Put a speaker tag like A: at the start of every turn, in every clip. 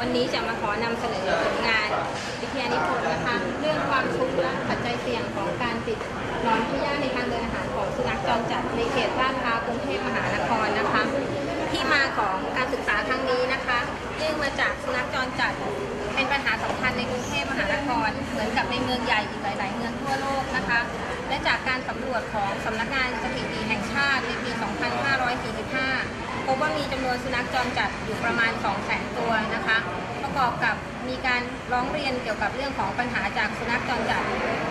A: วันนี้จะมาขอนำเสนอผลงานวิทยานิพนธ์นะคะ เรื่องความทุกข์และปัจจัยเสี่ยงของการติดนอนพยาธิในทางเดินอาหารของสุนัขจรจัดในเขตลาดพร้าวกรุงเทพมหานครนะคะ ที่มาของการศึกษาครั้งนี้นะคะเนื่องมาจากสุนัขจรจัดเป็นปัญหาสำคัญในกรุงเทพมหานคร เหมือนกับในเมืองใหญ่อีกหลาย ๆ เมืองทั่วโลกนะคะ และจากการสำรวจของสำนักงานสถิติแห่งชาติในปี 2545พบ ว่ามีจำนวนสุนัขจรจัดอยู่ประมาณ200,000ตัวนะคะ ประกอบกับมีการร้องเรียนเกี่ยวกับเรื่องของปัญหาจากสุนัขจรจัด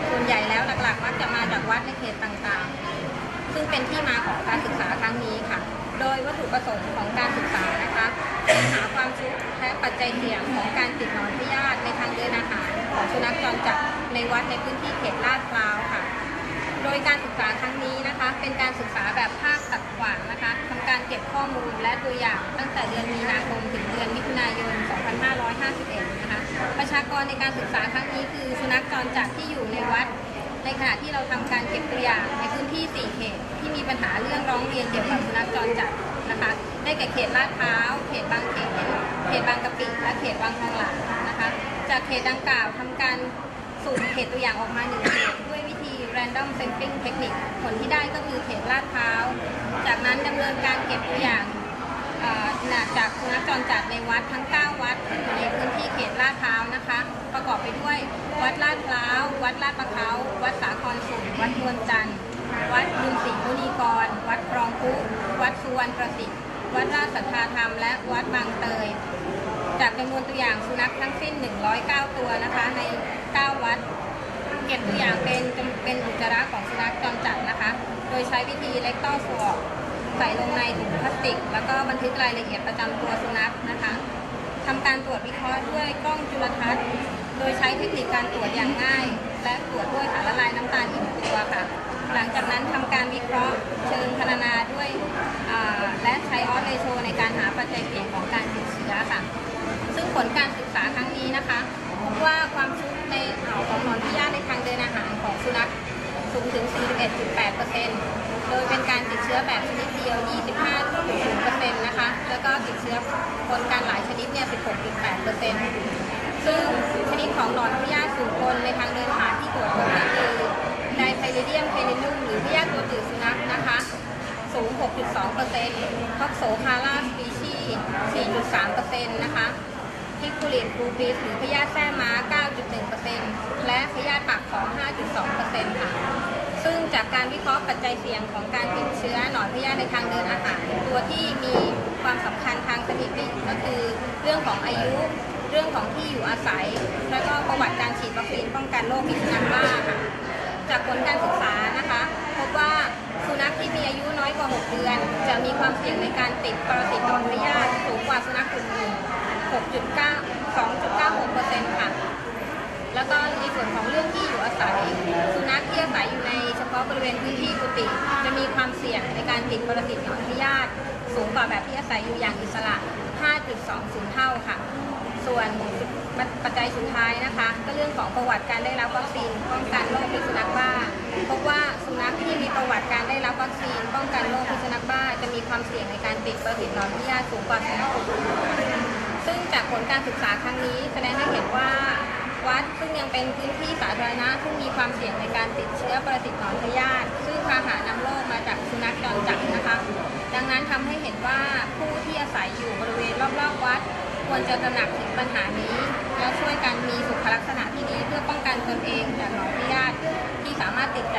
A: ส่วนใหญ่แล้วหลักๆ มักจะมาจากวัดในเขตต่างๆ ซึ่งเป็นที่มาของการศึกษาครั้งนี้ค่ะ โดยวัตถุประสงค์ของการศึกษานะคะหาความทุกและปัจจัยเสี่ยงของการติดหนอนพยาธิในทางเดินอาหารของสุนัขจรจัดในวัดในพื้นที่เขตลาดพร้าวค่ะ รในการศึกษาครั้งนี้คือสุนัขจรจัดที่อยู่ในวัด ในขณะที่เราทำการเก็บตัวอย่างในพื้นที่ 4 เขต ที่มีปัญหาเรื่องร้องเรียนเกี่ยวกับสุนัขจรจัดนะคะ ได้แก่เขตลาดพร้าวเขตบางเขนเขตบางกะปิ และเขตบางทองหลางนะคะ จากเขตดังกล่าวทำการสุ่มเขตตัวอย่างออกมาหนึ่งเขตด้วยวิธี random sampling technique ผลที่ได้ก็คือเขตลาดพร้าว จากนั้นดำเนินการเก็บตัวอย่าง จากสุนัขจรจัดในวัดทั้ง 9 วัดที่อยู่ในพื้นที่เขตลาดพร้าวนะคะ ประกอบไปด้วย วัดลาดพร้าว วัดลาดประเขาวัดสาครสุขวัดนวลจันทร์ วัดบุญศรีมุนีกร วัดครองคุวัดสุวรรณประสิทธิ์ วัดราชสัทธาธรรม และวัดบางเตย จากจำนวนตัวอย่างสุนัขทั้งสิ้น 109 ตัวนะคะใน 9 วัดเก็บตัวอย่างเป็นเป็นอุจจาระของสุนัขจรจัดนะคะ โดยใช้วิธีเล็กต้อสวอ ใส่ลงในถุงพลาสติก แล้วก็บันทึกรายละเอียดประจำตัวสุนัขนะคะทำการตรวจวิเคราะห์ด้วยกล้องจุลทรรศน์ โดยใช้เทคนิคการตรวจอย่างง่าย และตรวจด้วยสารละลายน้ำตาลอิ่มตัวค่ะ หลังจากนั้นทำการวิเคราะห์เชิงพรรณนาด้วยและใช้ออสเรโชในการหาปัจจัยเสี่ยงของการติดเชื้อค่ะ ซึ่งผลการศึกษาครั้งนี้นะคะ ว่าความชุกในเห่าของหนอนพิยาในทางเดินอาหารของสุนัขสูงถึง 41.8%โดยเป็นการติดเชื้อแบบชนิด ดียว 25.0%นะคะ แล้วก็ติดเชื้อปนกันหลายชนิดเนี่ย 16.8%ซึ่งชนิดของหนอนพยาธิสู่คนในทางเดินอาหารที่ตรวจพบก็คือไดไพลิเดียมเพนิลุมหรือพยาธิตัวตืดสุนัขนะคะ สูง 6.2%ท็อกโซคาร่าสปีชี4.3%นะคะพิคูลินฟูปิสหรือพยาธิแท้ม้า 9.1%และพยาธิปากของ การวิเคราะห์ปัจจัยเสี่ยงของการติดเชื้อหนอนพยาธิในทางเดินอาหาร ตัวที่มีความสำคัญทางสถิติก็คือเรื่องของอายุ เรื่องของที่อยู่อาศัย แล้วก็ประวัติการฉีดวัคซีนป้องกันโรคพิษสุนัขบ้าค่ะจากผลการศึกษานะคะพบว่าสุนัขที่มีอายุน้อยกว่า 6 เดือน จะมีความเสี่ยงในการติดปรสิตหนอนพยาธิสูงกว่าสุนัขกลุ่มอื่น6.9 2.96%ค่ะ แล้วก็ในส่วนของเรื่องที่อยู่อาศัย สุนัขที่อาศัยอยู่ในะบริเวณพื้นที่กุฏิจะมีความเสี่ยงในการติดปรสิตหนอนพยาธิสูงกว่าแบบที่อาศัยอยู่อย่างอิสระ 5.20 เท่าค่ะ ส่วนปัจจัยสุดท้ายนะคะ ก็เรื่องของประวัติการได้รับวัคซีนป้องกันโรคพิษสุนัขบ้าพบว่าสุนัขที่มีประวัติการได้รับวัคซีนป้องกันโรคพิษสุนัขบ้า จะมีความเสี่ยงในการติดปรสิตหนอนพยาธิสูงกว่าสุนัขซึ่งจากผลการศึกษาครั้งนี้แสดงให้เห็นว่า วัดซึ่งยังเป็นพื้นที่สาธารณะซึ่งมีความเสี่ยงในการติดเชื้อประสิตหนอนพยาธิซึ่งพาหานำโรคมาจากสุนัขจรจัดนะคะ ดังนั้นทำให้เห็นว่าผู้ที่อาศัยอยู่บริเวณรอบๆวัด ควรจะตระหนักถึงปัญหานี้ และช่วยกันมีสุขลักษณะที่ดีเพื่อป้องกันตนเองจากหนอนพยาธิที่สามารถติดจาก